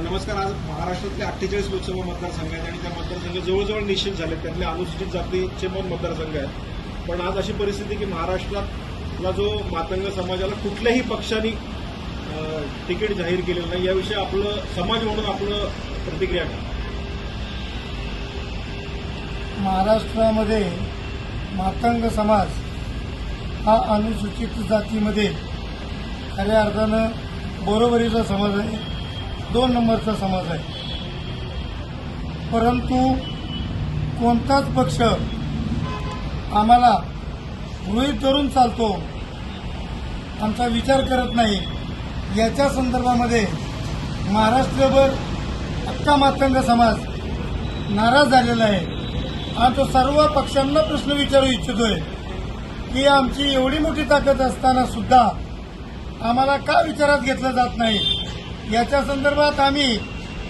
नमस्कार. आज महाराष्ट्रातल्या अठ्ठेचाळीस लोकसभा मतदारसंघ आहेत आणि त्या मतदारसंघ जवळजवळ निश्चित झाले त्यातले अनुसूचित जातीचे पण मतदारसंघ आहेत. पण आज अशी परिस्थिती की महाराष्ट्रातला जो मातंग समाजाला कुठल्याही पक्षाने तिकीट जाहीर केलेलं नाही. याविषयी आपलं समाज म्हणून आपलं प्रतिक्रिया महाराष्ट्रामध्ये मातंग समाज हा अनुसूचित जातीमध्ये खऱ्या अर्थानं बरोबरीचा समाज आहे. दोन नंबरचा समाज आहे. परंतु कोणताच पक्ष आम्हाला गृहीत धरून चालतो आमचा विचार करत नाही याच्या संदर्भामध्ये महाराष्ट्रभर अक्का मातंग समाज नाराज झालेला आहे. आणि तो सर्व पक्षांना प्रश्न विचारू इच्छितोय. की आमची एवढी मोठी ताकद असताना सुद्धा आम्हाला का विचारात घेतलं जात नाही? याच्या संदर्भात आम्ही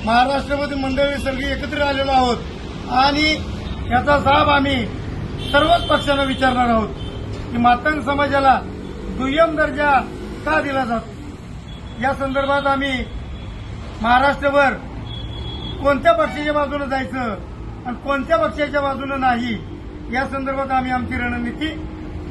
महाराष्ट्रामध्ये मंडळी सगळी एकत्र आलेलो आहोत आणि याचा जाब आम्ही सर्वच पक्षांना विचारणार आहोत की मातंग समाजाला दुय्यम दर्जा का दिला जातो? या संदर्भात आम्ही महाराष्ट्रभर कोणत्या पक्षाच्या बाजूने जायचं आणि कोणत्या पक्षाच्या बाजूने नाही या संदर्भात आम्ही आमची रणनीती